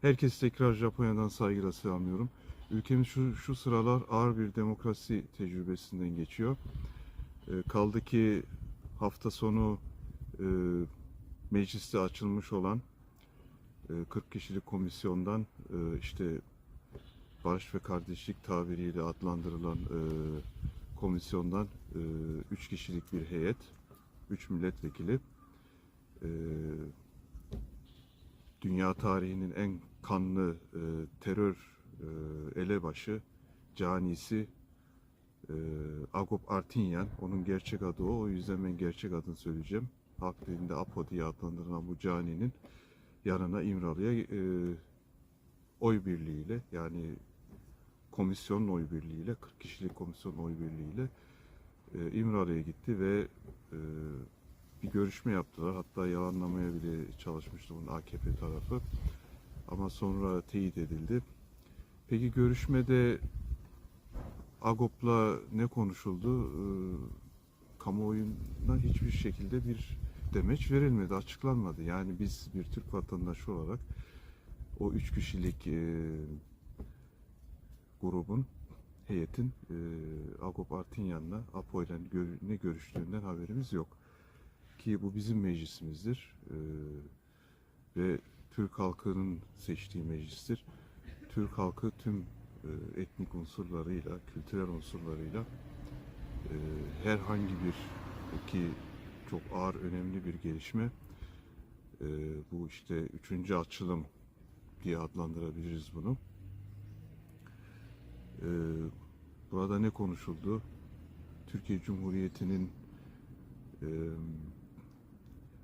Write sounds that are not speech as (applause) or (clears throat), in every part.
Herkes tekrar Japonya'dan saygıyla selamlıyorum. Ülkemiz şu, şu sıralar ağır bir demokrasi tecrübesinden geçiyor. Ee, kaldı ki hafta sonu e, mecliste açılmış olan e, 40 kişilik komisyondan e, işte barış ve kardeşlik tabiriyle adlandırılan e, komisyondan 3 kişilik bir heyet, 3 milletvekili e, dünya tarihinin en kanlı e, terör e, elebaşı, canisi e, Agop Artinyan. Onun gerçek adı o. O yüzden ben gerçek adını söyleyeceğim. Halk dilinde Apo diye adlandırılan bu caninin yanına İmralı'ya e, oy birliğiyle yani komisyonun oy birliğiyle 40 kişilik komisyon oy birliğiyle e, İmralı'ya gitti ve e, bir görüşme yaptılar. Hatta yalanlamaya bile çalışmıştı bunun AKP tarafı. Ama sonra teyit edildi. Peki görüşmede Agop'la ne konuşuldu? Ee, kamuoyuna hiçbir şekilde bir demeç verilmedi, açıklanmadı. Yani biz bir Türk vatandaşı olarak o üç kişilik e, grubun, heyetin e, Agop Artinyan'la, Apo'yla ne görüştüğünden haberimiz yok ki bu bizim meclisimizdir Ee, ve Türk halkının seçtiği meclistir. Türk halkı tüm e, etnik unsurlarıyla, kültürel unsurlarıyla e, herhangi bir ki çok ağır önemli bir gelişme e, bu işte üçüncü açılım diye adlandırabiliriz bunu. Burada ne konuşuldu? Türkiye Cumhuriyeti'nin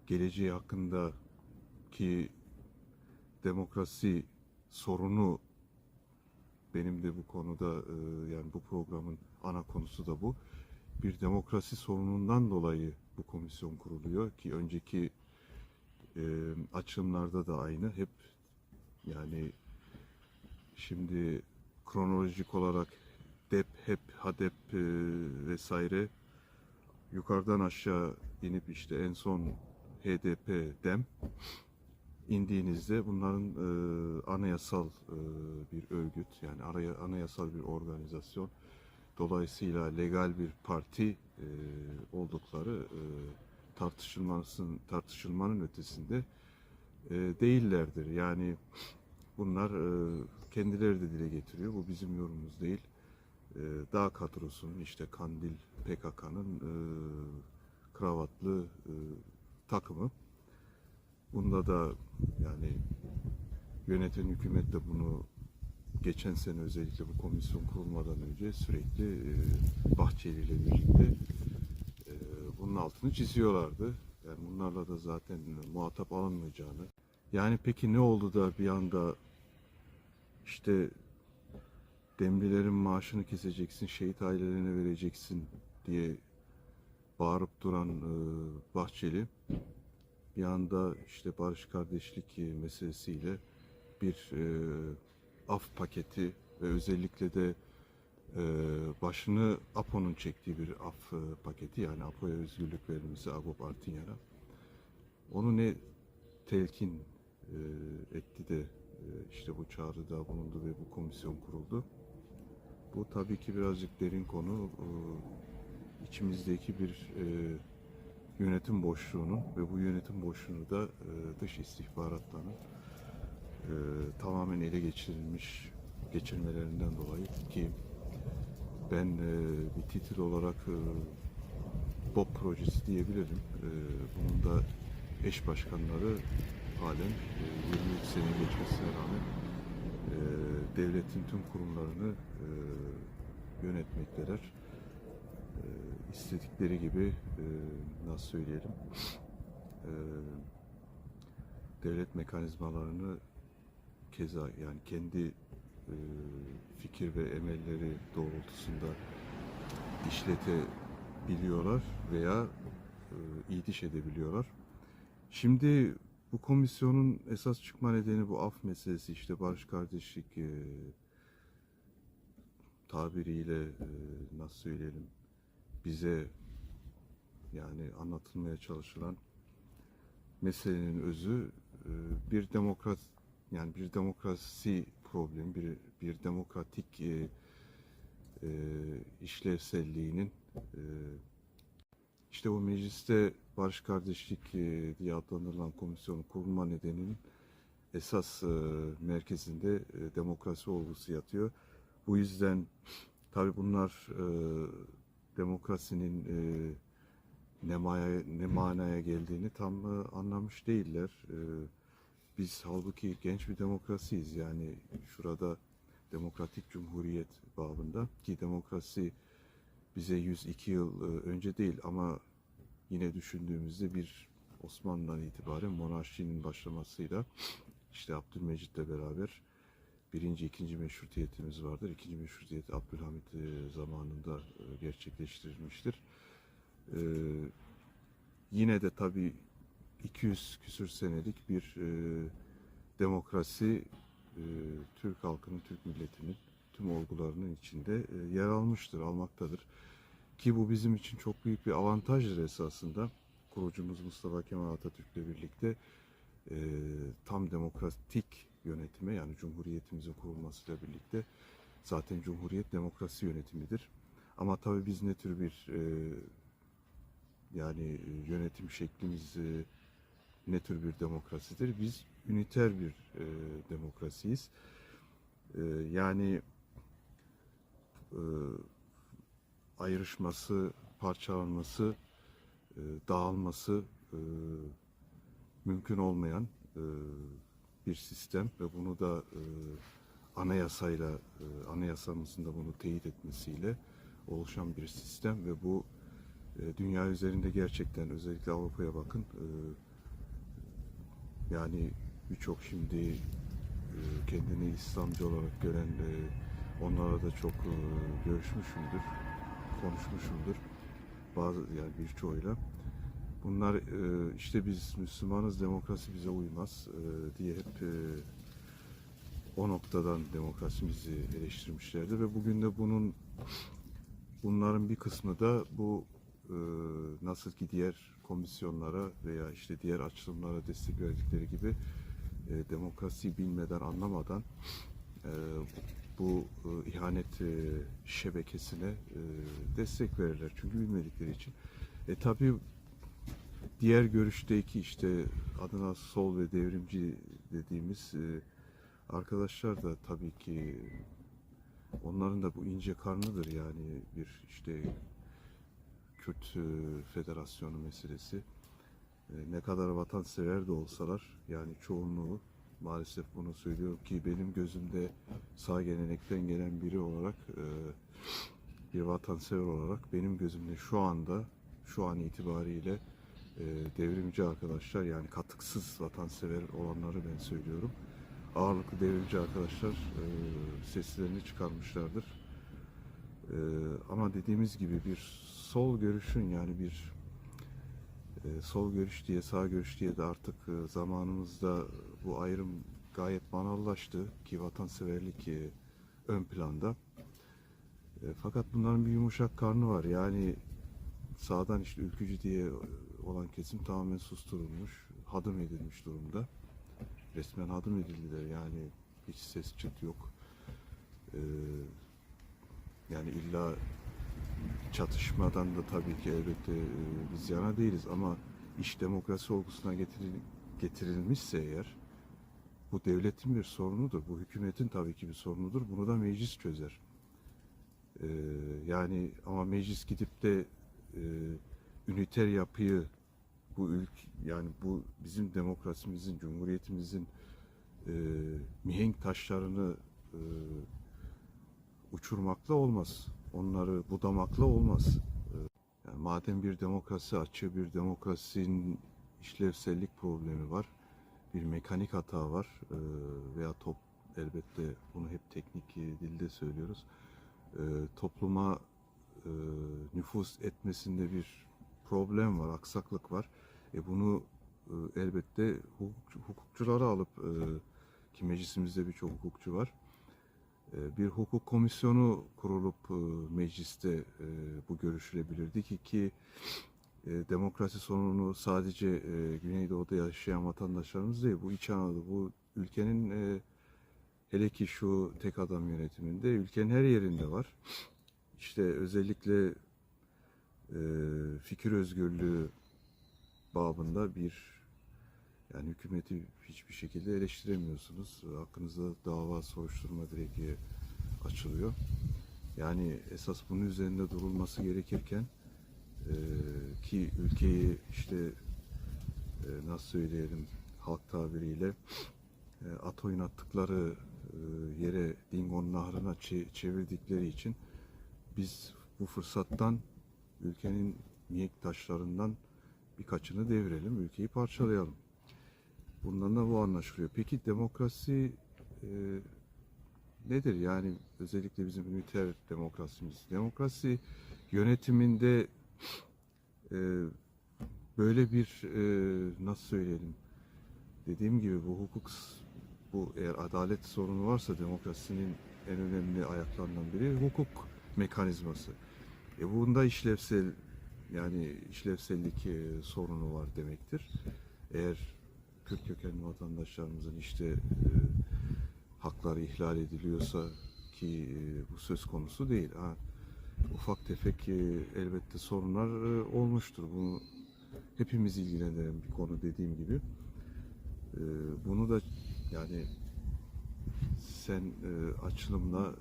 geleceği hakkında ki demokrasi sorunu benim de bu konuda e, yani bu programın ana konusu da bu. Bir demokrasi sorunundan dolayı bu komisyon kuruluyor ki önceki e, açılımlarda da aynı. Hep yani şimdi kronolojik olarak DEP, HEP, HADEP e, vesaire yukarıdan aşağı inip işte en son HDP, DEM indiğinizde bunların e, anayasal e, bir örgüt yani araya anayasal bir organizasyon dolayısıyla legal bir parti e, oldukları e, tartışılmasın tartışılmanın ötesinde e, değillerdir. Yani bunlar e, kendileri de dile getiriyor. Bu bizim yorumumuz değil. E, Dağ kadrosunun işte Kandil PKK'nın e, kravatlı e, takımı. Bunda da yani yöneten hükümet de bunu geçen sene özellikle bu komisyon kurulmadan önce sürekli e, Bahçeli ile birlikte e, bunun altını çiziyorlardı. Yani bunlarla da zaten muhatap alınmayacağını. Yani peki ne oldu da bir anda işte demlilerin maaşını keseceksin, şehit ailelerine vereceksin diye bağırıp duran e, Bahçeli bir anda işte barış kardeşlik meselesiyle bir e, af paketi ve özellikle de e, başını APO'nun çektiği bir af paketi yani APO'ya özgürlük verilmesi Agop Artinyan'a onu ne telkin etti de işte bu çağrıda bulundu ve bu komisyon kuruldu. Bu tabii ki birazcık derin konu. İçimizdeki bir e, yönetim boşluğunun ve bu yönetim boşluğunu da e, dış istihbaratların e, tamamen ele geçirilmiş geçirmelerinden dolayı ki ben e, bir titil olarak e, BOP projesi diyebilirim. E, bunun da eş başkanları halen e, 23 sene geçmesine rağmen e, devletin tüm kurumlarını e, yönetmekteler. İstedikleri gibi e, nasıl söyleyelim e, devlet mekanizmalarını keza yani kendi e, fikir ve emelleri doğrultusunda işletebiliyorlar veya e, iyiliş edebiliyorlar. Şimdi bu komisyonun esas çıkma nedeni bu af meselesi işte barış kardeşlik e, tabiriyle e, nasıl söyleyelim bize yani anlatılmaya çalışılan meselenin özü e, bir demokrat yani bir demokrasi problemi, bir, bir demokratik e, e, işlevselliğinin e, işte o mecliste barış kardeşlik e, diye adlandırılan komisyonun kurulma nedeninin esas merkezinde demokrasi olgusu yatıyor. Bu yüzden tabi bunlar demokrasinin e, ne, maya, ne manaya geldiğini tam e, anlamış değiller. E, biz halbuki genç bir demokrasiyiz yani şurada demokratik cumhuriyet babında ki demokrasi bize 102 yıl e, önce değil ama yine düşündüğümüzde bir Osmanlı'dan itibaren monarşinin başlamasıyla işte Abdülmecit'le beraber birinci, ikinci meşrutiyetimiz vardır. İkinci meşrutiyet Abdülhamit e, zamanında e, gerçekleştirilmiştir. E, yine de tabii 200 küsür senelik bir e, demokrasi e, Türk halkının, Türk milletinin tüm olgularının içinde e, yer almıştır, almaktadır. Ki bu bizim için çok büyük bir avantajdır esasında. Kurucumuz Mustafa Kemal Atatürk'le birlikte e, tam demokratik yönetime yani Cumhuriyetimizin kurulmasıyla birlikte zaten Cumhuriyet demokrasi yönetimidir. Ama tabii biz ne tür bir e, yani e, yönetim şeklimiz e, ne tür bir demokrasidir? Biz üniter bir e, demokrasiyiz. E, yani e, ayrışması, parçalanması, e, dağılması e, mümkün olmayan e, bir sistem ve bunu da e, anayasayla, e, anayasamızın da bunu teyit etmesiyle oluşan bir sistem ve bu e, dünya üzerinde gerçekten özellikle Avrupa'ya bakın e, yani birçok şimdi e, kendini İslamcı olarak gören e, onlara da çok e, görüşmüşümdür, konuşmuşumdur. Bazı yani birçoğuyla. Bunlar e, işte biz Müslümanız, demokrasi bize uymaz e, diye hep e, o noktadan demokrasimizi eleştirmişlerdi ve bugün de bunun bunların bir kısmı da bu nasıl ki diğer komisyonlara veya işte diğer açılımlara destek verdikleri gibi e, demokrasiyi bilmeden, anlamadan bu ihanet şebekesine destek verirler. Çünkü bilmedikleri için. E tabi diğer görüşteki işte adına sol ve devrimci dediğimiz e, arkadaşlar da tabii ki onların da bu ince karnıdır yani bir işte Kürt e, Federasyonu meselesi. E, ne kadar vatansever de olsalar yani çoğunluğu maalesef bunu söylüyorum ki benim gözümde sağ gelenekten gelen biri olarak bir vatansever olarak benim gözümde şu anda şu an itibariyle devrimci arkadaşlar yani katıksız vatansever olanları ben söylüyorum. Ağırlıklı devrimci arkadaşlar e, seslerini çıkarmışlardır. E, ama dediğimiz gibi bir sol görüşün yani bir e, sol görüş diye sağ görüş diye de artık e, zamanımızda bu ayrım gayet banallaştı ki vatanseverlik ön planda. Fakat bunların bir yumuşak karnı var. Yani sağdan işte ülkücü diye olan kesim tamamen susturulmuş, hadım edilmiş durumda. Resmen hadım edildiler yani hiç ses çıt yok. E, yani illa çatışmadan da tabii ki elbette e, biz yana değiliz ama iş demokrasi olgusuna getiril- getirilmişse eğer bu devletin bir sorunudur. Bu hükümetin tabii ki bir sorunudur. Bunu da meclis çözer. E, yani ama meclis gidip de e, üniter yapıyı bu ülk yani bu bizim demokrasimizin, cumhuriyetimizin e, mihenk taşlarını e, uçurmakla olmaz. Onları budamakla olmaz. E, Yani madem bir demokrasi açığı, bir demokrasinin işlevsellik problemi var, bir mekanik hata var e, veya top elbette bunu hep teknik dilde söylüyoruz. E, topluma e, nüfus etmesinde bir problem var, aksaklık var. E bunu e, elbette hukukçu, hukukçulara alıp e, ki meclisimizde birçok hukukçu var. E, bir hukuk komisyonu kurulup e, mecliste e, bu görüşülebilirdi ki ki e, demokrasi sorununu sadece e, Güneydoğu'da yaşayan vatandaşlarımız değil, bu İç Anadolu, bu ülkenin e, hele ki şu tek adam yönetiminde ülkenin her yerinde var. İşte özellikle fikir özgürlüğü babında bir yani hükümeti hiçbir şekilde eleştiremiyorsunuz. Hakkınızda dava soruşturma dilekçe açılıyor. Yani esas bunun üzerinde durulması gerekirken e, ki ülkeyi işte e, nasıl söyleyelim halk tabiriyle e, at oynattıkları e, yere Dingon Nahırı'na çe- çevirdikleri için biz bu fırsattan ülkenin mihenk taşlarından birkaçını devirelim, ülkeyi parçalayalım. Bundan da bu anlaşılıyor. Peki demokrasi e, nedir? Yani özellikle bizim üniter demokrasimiz. Demokrasi yönetiminde e, böyle bir e, nasıl söyleyelim? Dediğim gibi bu hukuk bu eğer adalet sorunu varsa demokrasinin en önemli ayaklarından biri hukuk mekanizması. E bunda işlevsel yani işlevsellik e, sorunu var demektir. Eğer Kürt kökenli vatandaşlarımızın işte e, hakları ihlal ediliyorsa ki e, bu söz konusu değil. Ha, ufak tefek e, elbette sorunlar e, olmuştur. Bunu hepimiz ilgilendiren bir konu dediğim gibi. E, bunu da yani sen e, açılımla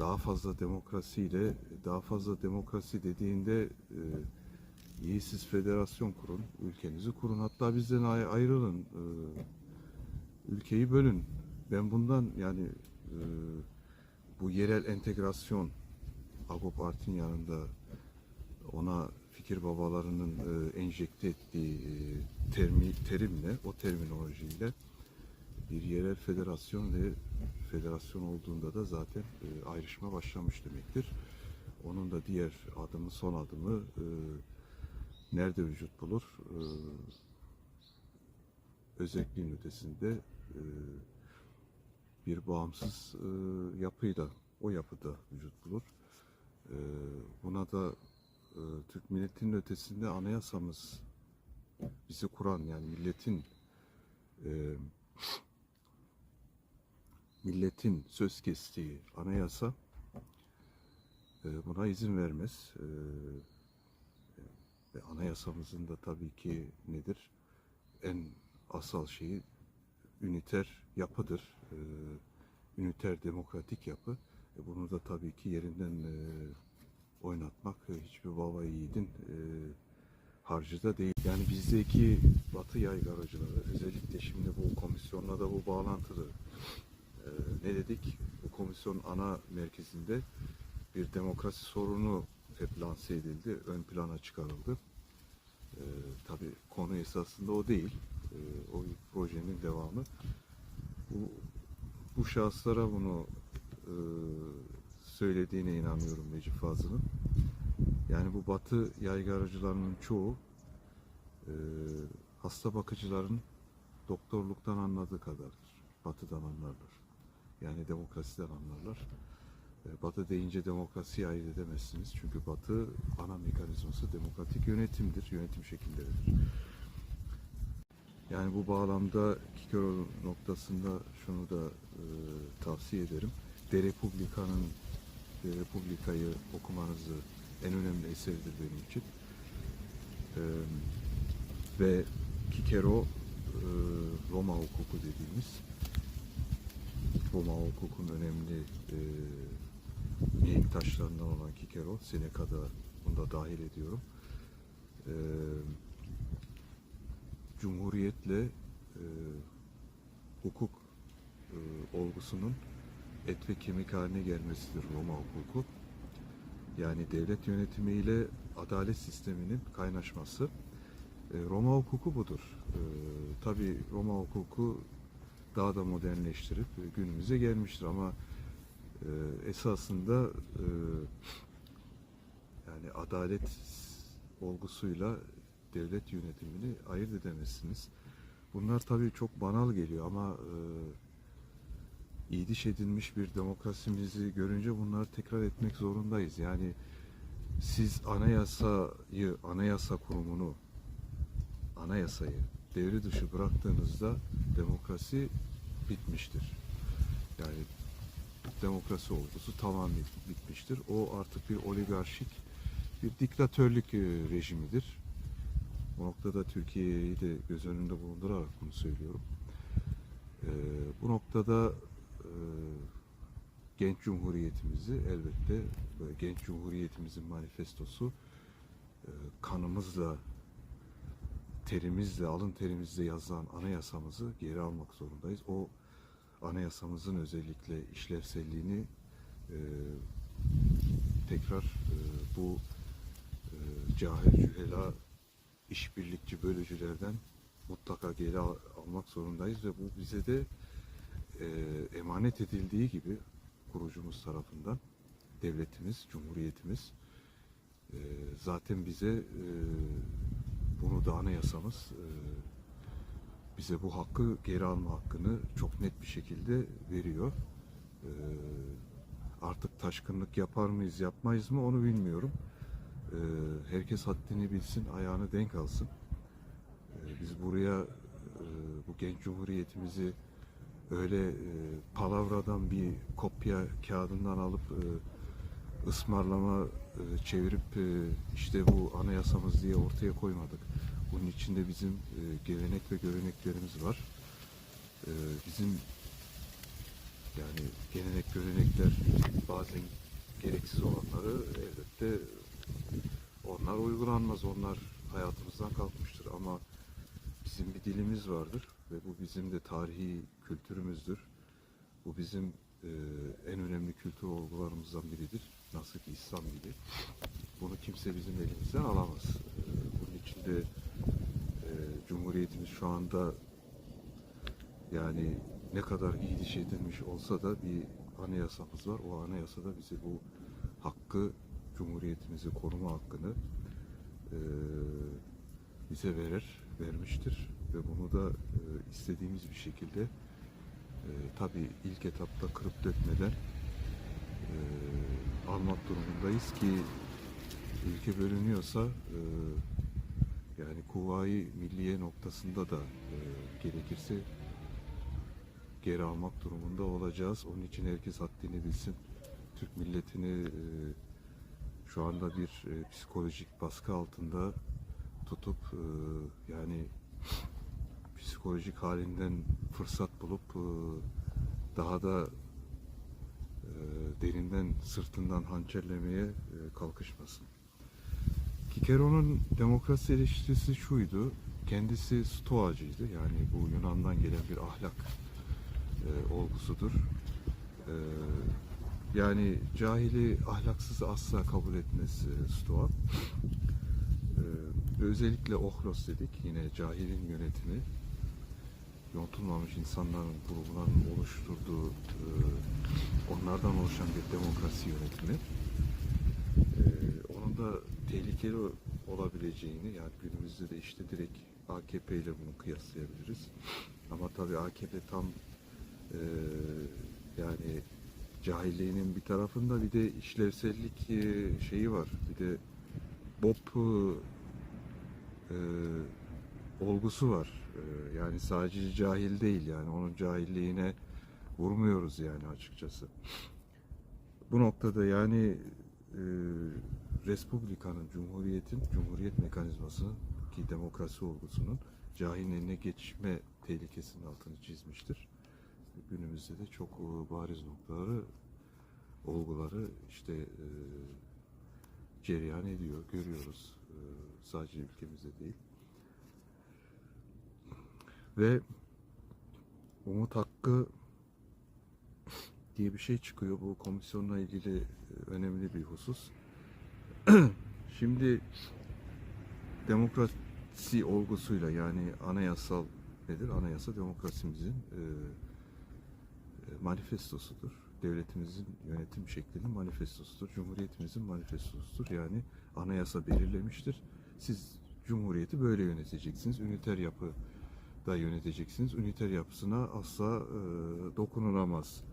daha fazla demokrasiyle daha fazla demokrasi dediğinde e, iyi siz federasyon kurun, ülkenizi kurun. Hatta bizden ay- ayrılın, e, ülkeyi bölün. Ben bundan yani e, bu yerel entegrasyon Agop Art'in yanında ona fikir babalarının e, enjekte ettiği e, termi, terimle, o terminolojiyle bir yerel federasyon ve federasyon olduğunda da zaten e, ayrışma başlamış demektir. Onun da diğer adımı, son adımı e, nerede vücut bulur? E, özelliğin ötesinde e, bir bağımsız e, yapıyla, o yapıda vücut bulur. E, buna da e, Türk milletinin ötesinde anayasamız bizi kuran yani milletin e, milletin söz kestiği anayasa e, buna izin vermez. E, ve anayasamızın da tabii ki nedir? En asal şeyi üniter yapıdır. E, üniter demokratik yapı. E, bunu da tabii ki yerinden e, oynatmak e, hiçbir baba yiğidin e, harcı da değil. Yani bizdeki Batı yaygaracıları özellikle şimdi bu komisyonla da bu bağlantılı ne dedik? Bu komisyon ana merkezinde bir demokrasi sorunu hep lanse edildi, ön plana çıkarıldı. Ee, tabii konu esasında o değil, Ee, o projenin devamı. Bu, bu şahıslara bunu e, söylediğine inanıyorum Necip Fazıl'ın. Yani bu Batı yaygaracılarının çoğu e, hasta bakıcıların doktorluktan anladığı kadardır. Batı'dan anlarlar. Yani demokrasiden anlarlar. E, Batı deyince demokrasiyi ayırt edemezsiniz. Çünkü Batı ana mekanizması demokratik yönetimdir, yönetim şekilleridir. Yani bu bağlamda Kikero noktasında şunu da e, tavsiye ederim. De Republica'nın De Republica'yı okumanızı en önemli eseridir benim için. E, ve Kikero e, Roma hukuku dediğimiz Roma hukukun önemli e, taşlarından olan Kikero, Seneca'da bunu da dahil ediyorum. E, Cumhuriyetle e, hukuk e, olgusunun et ve kemik haline gelmesidir Roma hukuku. Yani devlet yönetimiyle adalet sisteminin kaynaşması. E, Roma hukuku budur. E, Tabi Roma hukuku daha da modernleştirip e, günümüze gelmiştir ama e, esasında e, yani adalet olgusuyla devlet yönetimini ayırt edemezsiniz. Bunlar tabii çok banal geliyor ama e, iyiliş edilmiş bir demokrasimizi görünce bunları tekrar etmek zorundayız. Yani siz anayasayı, anayasa kurumunu, anayasayı devre dışı bıraktığınızda demokrasi bitmiştir. Yani demokrasi olgusu tamamen bitmiştir. O artık bir oligarşik, bir diktatörlük e, rejimidir. Bu noktada Türkiye'yi de göz önünde bulundurarak bunu söylüyorum. E, bu noktada e, genç cumhuriyetimizi elbette genç cumhuriyetimizin manifestosu e, kanımızla terimizle, alın terimizle yazılan anayasamızı geri almak zorundayız. O anayasamızın özellikle işlevselliğini e, tekrar e, bu e, cahil cühela işbirlikçi bölücülerden mutlaka geri al- almak zorundayız ve bu bize de e, emanet edildiği gibi kurucumuz tarafından devletimiz, cumhuriyetimiz e, zaten bize e, bunu da anayasamız e, bize bu hakkı geri alma hakkını çok net bir şekilde veriyor. E, artık taşkınlık yapar mıyız, yapmayız mı onu bilmiyorum. E, herkes haddini bilsin, ayağını denk alsın. Biz buraya bu genç cumhuriyetimizi öyle palavradan bir kopya kağıdından alıp ısmarlama e, çevirip e, işte bu anayasamız diye ortaya koymadık. Bunun içinde bizim e, gelenek ve göreneklerimiz var. Bizim yani gelenek görenekler bazen gereksiz olanları elbette onlar uygulanmaz. Onlar hayatımızdan kalkmıştır ama bizim bir dilimiz vardır ve bu bizim de tarihi kültürümüzdür. Bu bizim en önemli kültür olgularımızdan biridir. Nasıl ki İslam gibi. Bunu kimse bizim elimizden alamaz. E, bunun içinde e, Cumhuriyetimiz şu anda yani ne kadar giydiş edilmiş olsa da bir anayasamız var. O anayasada bize bu hakkı, Cumhuriyetimizi koruma hakkını e, bize verir, vermiştir. Ve bunu da e, istediğimiz bir şekilde e, tabii ilk etapta kırıp dökmeden e, almak durumundayız ki ülke bölünüyorsa e, yani Kuvayi Milliye noktasında da e, gerekirse geri almak durumunda olacağız. Onun için herkes haddini bilsin. Türk milletini e, şu anda bir e, psikolojik baskı altında tutup e, yani psikolojik halinden fırsat bulup e, daha da derinden sırtından hançerlemeye e, kalkışmasın. Kikero'nun demokrasi eleştirisi şuydu. Kendisi stoacıydı. Yani bu Yunan'dan gelen bir ahlak e, olgusudur. E, yani cahili ahlaksız asla kabul etmez e, Stoa. E, özellikle Ohros dedik. Yine cahilin yönetimi. Yontulmamış insanların grubunun oluşturduğu e, onlardan oluşan bir demokrasi yönetimi. E, onun da tehlikeli olabileceğini yani günümüzde de işte direkt AKP ile bunu kıyaslayabiliriz. Ama tabii AKP tam e, yani cahilliğinin bir tarafında bir de işlevsellik şeyi var. Bir de BOP e, olgusu var. E, yani sadece cahil değil yani onun cahilliğine vurmuyoruz yani açıkçası. Bu noktada yani e, Respublika'nın, Cumhuriyet'in, Cumhuriyet mekanizmasının ki demokrasi olgusunun cahilin eline geçme tehlikesinin altını çizmiştir. Günümüzde de çok e, bariz noktaları, olguları işte e, cereyan ediyor, görüyoruz. E, sadece ülkemizde değil. Ve Umut Hakkı diye bir şey çıkıyor. Bu komisyonla ilgili e, önemli bir husus. (clears throat) Şimdi demokrasi olgusuyla yani anayasal nedir? Anayasa demokrasimizin e, e, manifestosudur. Devletimizin yönetim şeklinin manifestosudur. Cumhuriyetimizin manifestosudur. Yani anayasa belirlemiştir. Siz cumhuriyeti böyle yöneteceksiniz. Üniter yapı da yöneteceksiniz. Üniter yapısına asla e, dokunulamaz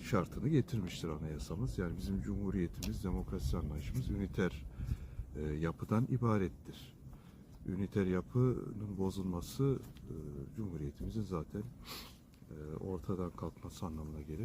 şartını getirmiştir anayasamız. Yani bizim cumhuriyetimiz, demokrasi anlayışımız üniter e, yapıdan ibarettir. üniter yapının bozulması e, Cumhuriyetimizin zaten e, ortadan kalkması anlamına gelir.